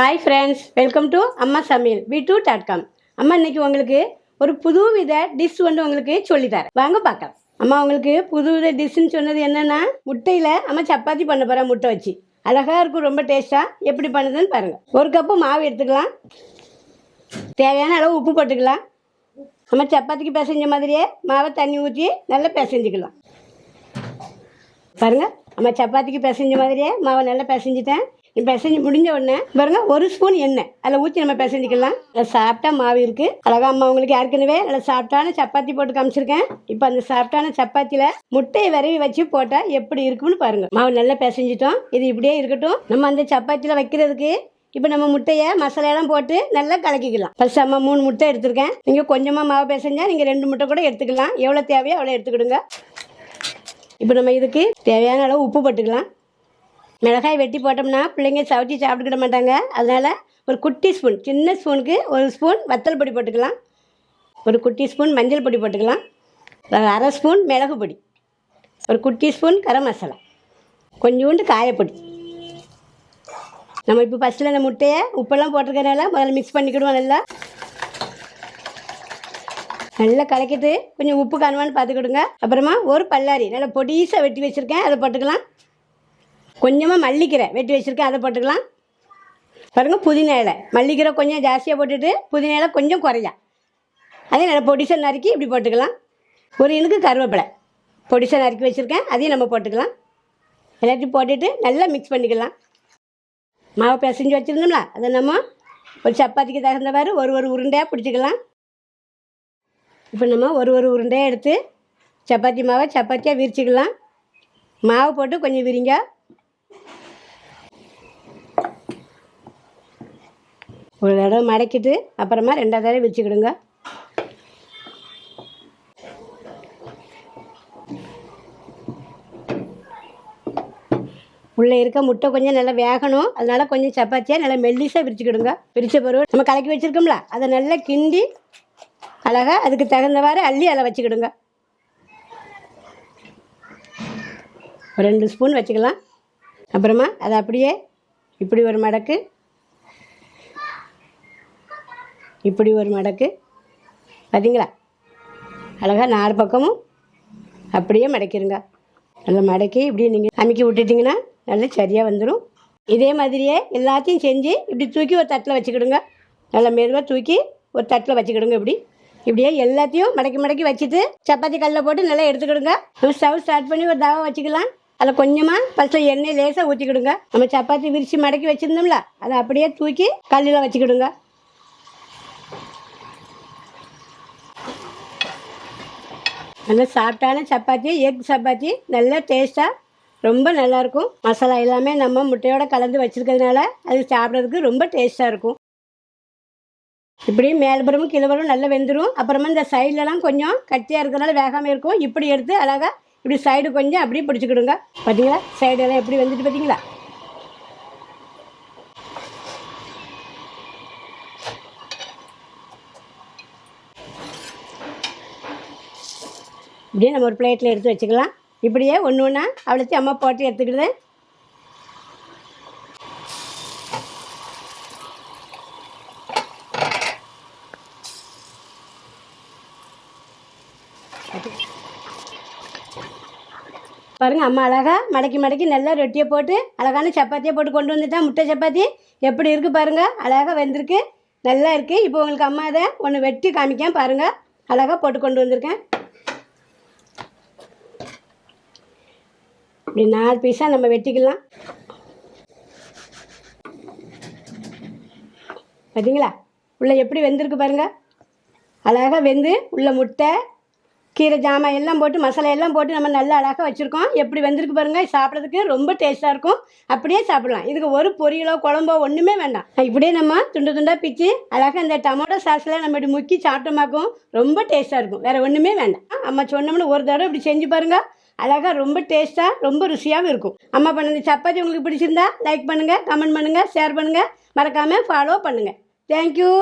Hi friends welcome to அம்மா சமையல் we do dot com அம்மா இன்னைக்கு உங்களுக்கு ஒரு புது வித டிஷ் வந்து உங்களுக்கு சொல்லித்தரேன். வாங்க பார்க்கலாம். அம்மா உங்களுக்கு புது வித டிஷ்ஷுன்னு சொன்னது என்னென்னா முட்டையில் அம்மா சப்பாத்தி பண்ண போகிறேன் முட்டை வச்சு. அழகாக இருக்கும் ரொம்ப டேஸ்ட்டாக எப்படி பண்ணுதுன்னு பாருங்கள் ஒரு கப்பு மாவு எடுத்துக்கலாம். தேவையான அளவு உப்பு போட்டுக்கலாம். நம்ம சப்பாத்திக்கு பிசைஞ்ச மாதிரியே மாவை தண்ணி ஊற்றி நல்லா பிசைஞ்சிக்கலாம். பாருங்கள் நம்ம சப்பாத்திக்கு பிசைஞ்ச மாதிரியே மாவை நல்லா பிசைஞ்சிட்டேன். பிசைஞ்சு முடிஞ்ச உடனே பாருங்க ஒரு ஸ்பூன் எண்ணெய். அதில் ஊற்றி நம்ம பிசைஞ்சிக்கலாம் நல்லா சாப்பிட்டா மாவு இருக்குது அழகா அம்மா உங்களுக்கு ஏற்கனவே நல்லா சாப்பிட்டான சப்பாத்தி போட்டு காமிச்சிருக்கேன். இப்போ அந்த சாப்பிட்டான சப்பாத்தியில் முட்டையை விரவி வச்சு போட்டால் எப்படி இருக்கும்னு பாருங்க. மாவு நல்லா பிசைஞ்சிட்டோம். இது இப்படியே இருக்கட்டும். நம்ம அந்த சப்பாத்தியில் வைக்கிறதுக்கு இப்போ நம்ம முட்டையை மசாலாலாம் போட்டு நல்லா கலக்கிக்கலாம். ஃபர்ஸ்ட் அம்மா மூணு முட்டை எடுத்திருக்கேன். நீங்கள் கொஞ்சமாக மாவு பிசைஞ்சா நீங்கள் ரெண்டு முட்டை கூட எடுத்துக்கலாம். எவ்வளோ தேவையோ அவ்வளோ எடுத்துக்கிடுங்க. இப்போ நம்ம இதுக்கு தேவையான அளவு உப்பு போட்டுக்கலாம். மிளகாய் வெட்டி போட்டோம்னா பிள்ளைங்க சவுச்சி சாப்பிட்டுக்கிட மாட்டாங்க. அதனால் ஒரு குட்டி ஸ்பூன் சின்ன ஸ்பூனுக்கு ஒரு ஸ்பூன் வத்தல் பொடி போட்டுக்கலாம். ஒரு குட்டி ஸ்பூன் மஞ்சள் பொடி போட்டுக்கலாம். அரை ஸ்பூன் மிளகு பொடி. ஒரு குட்டி ஸ்பூன் கரம் மசாலா. கொஞ்சோண்டு காயப்பொடி. நம்ம இப்போ ஃபஸ்ட்டில் இந்த முட்டையை உப்பெல்லாம் போட்டிருக்கறனால முதல்ல மிக்ஸ் பண்ணிக்கிடுவோம் நல்லா. நல்லா கலக்கிட்டு கொஞ்சம் உப்பு காணுமான்னு பார்த்துக்கிடுங்க. அப்புறமா ஒரு பல்லாரி நல்லா பொடிசாக வெட்டி வச்சுருக்கேன். அதை போட்டுக்கலாம். கொஞ்சமாக மல்லிக்கீரை வெட்டி வச்சுருக்கேன் அதை போட்டுக்கலாம். பாருங்கள் புதினா இலை. மல்லிக்கீரை கொஞ்சம் ஜாஸ்தியாக போட்டுட்டு புதினா இலை கொஞ்சம் குறையா. அதே நல்லா பொடிசாக நறுக்கி இப்படி போட்டுக்கலாம். ஒரு இனுக்கு கருவேப்பிலை. பொடிசாக நறுக்கி வச்சுருக்கேன் அதையும் நம்ம போட்டுக்கலாம். எல்லாத்தையும் போட்டுட்டு நல்லா மிக்ஸ் பண்ணிக்கலாம். மாவு பிசைஞ்சு வச்சுருந்தோம்ல அதை நம்ம ஒரு சப்பாத்திக்கு தகுந்தவாறு ஒரு ஒரு உருண்டையாக பிடிச்சிக்கலாம். இப்போ நம்ம ஒரு ஒரு உருண்டையாக எடுத்து சப்பாத்தி மாவை சப்பாத்தியாக விரிச்சிக்கலாம். மாவு போட்டு கொஞ்சம் விரிங்க. ஒரு தடவை மடக்கிட்டு அப்புறமா ரெண்டாவது தடவை விரிச்சுக்கிடுங்க. உள்ளே இருக்க முட்டை கொஞ்சம் நல்லா வேகணும். அதனால கொஞ்சம் சப்பாத்தியாக நல்லா மெல்லிசாக விரிச்சுக்கிடுங்க. பிரித்த பிறகு நம்ம கலக்கி வச்சுருக்கோம்ல அதை நல்லா கிண்டி அழகா அதுக்கு தகுந்தவாறு அள்ளி அதில் வச்சுக்கிடுங்க. ஒரு ரெண்டு ஸ்பூன் வச்சுக்கலாம். அப்புறமா அதை அப்படியே இப்படி ஒரு மடக்கு. இப்படி ஒரு மடக்கு. பார்த்தீங்களா அழகாக நாலு பக்கமும் அப்படியே மடக்கிடுங்க நல்லா மடக்கி இப்படி நீங்கள் அமுக்கி விட்டுட்டிங்கன்னா நல்லா சரியாக வந்துடும் இதே மாதிரியே எல்லாத்தையும் செஞ்சு இப்படி தூக்கி ஒரு தட்டில் வச்சுக்கிடுங்க. நல்லா மெதுவாக தூக்கி ஒரு தட்டில் வச்சுக்கிடுங்க இப்படி. இப்படியே எல்லாத்தையும் மடக்கி மடக்கி வச்சுட்டு சப்பாத்தி கல்லில் போட்டு நல்லா எடுத்துக்கிடுங்க. ஸ்டவ் ஸ்டார்ட் பண்ணி ஒரு தவா வச்சுக்கலாம். அதில் கொஞ்சமாக ஃபஸ்ட்டு எண்ணெய் லேசாக ஊற்றிக்கிடுங்க. நம்ம சப்பாத்தி விரித்து மடக்கி வச்சுருந்தோம்ல அதை அப்படியே தூக்கி கல்லில் வச்சுக்கிடுங்க. நல்லா சாஃப்டான சப்பாத்தி எக் சப்பாத்தி நல்லா டேஸ்ட்டாக ரொம்ப நல்லாயிருக்கும். மசாலா எல்லாமே நம்ம முட்டையோட கலந்து வச்சுருக்கிறதுனால அது சாப்பிட்றதுக்கு ரொம்ப டேஸ்ட்டாக இருக்கும். இப்படி மேல்புறமும் கீழ்புறமும் நல்லா வெந்துடும் அப்புறமா இந்த சைட்லலாம் கொஞ்சம் கட்டியாக இருக்கிறனால வேகாமல் இருக்கும். இப்படி எடுத்து அழகாக இப்படி சைடு கொஞ்சம் அப்படியே பிடிச்சிக்கிடுங்க. பார்த்தீங்களா சைடு எல்லாம் எப்படி வந்துட்டு பார்த்தீங்களா இப்படியே நம்ம ஒரு பிளேட்டில் எடுத்து வச்சுக்கலாம். இப்படியே ஒன்று ஒன்றா அவ்வளோத்தையும் அம்மா போட்டு எடுத்துக்கிடுது. பாருங்கள் அம்மா அழகா மடக்கி மடக்கி நல்லா ரொட்டியை போட்டு அழகான சப்பாத்தியை போட்டு கொண்டு வந்துட்டா. முட்டை சப்பாத்தி எப்படி இருக்குது பாருங்கள் அழகாக வெந்திருக்கு நல்லா இருக்குது இப்போ உங்களுக்கு அம்மா அதை ஒன்று வெட்டி காமிக்கேன் பாருங்கள் அழகாக போட்டு கொண்டு வந்திருக்கேன். இப்படி நாலு பீஸாக நம்ம வெட்டிக்கலாம். பார்த்தீங்களா உள்ளே எப்படி வெந்திருக்கு பாருங்கள் அழகாக வெந்து உள்ள முட்டை கீரை ஜாமான் எல்லாம் போட்டு மசாலா எல்லாம் போட்டு நம்ம நல்லா அழகாக வச்சுருக்கோம். எப்படி வந்திருக்கு பாருங்கள் சாப்பிட்றதுக்கு ரொம்ப டேஸ்ட்டாக இருக்கும். அப்படியே சாப்பிடலாம். இதுக்கு ஒரு பொரியலோ குழம்போ ஒன்றுமே வேண்டாம். இப்படியே நம்ம துண்டு துண்டாக பிச்சு அழகாக இந்த டொமேட்டோ சாஸில் நம்ம இப்படி முக்கி சாப்பிட்டோமாக்கும் ரொம்ப டேஸ்ட்டாக இருக்கும். வேறு ஒன்றுமே வேண்டாம். அம்மா சொன்னோம்னு ஒரு தடவை இப்படி செஞ்சு பாருங்கள் அழகாக ரொம்ப டேஸ்ட்டாக ரொம்ப ருசியாகவும் இருக்கும். அம்மா பண்ண சப்பாத்தி உங்களுக்கு பிடிச்சிருந்தா லைக் பண்ணுங்கள் கமெண்ட் பண்ணுங்கள் ஷேர் பண்ணுங்கள் மறக்காமல் ஃபாலோ பண்ணுங்கள் தேங்க்யூ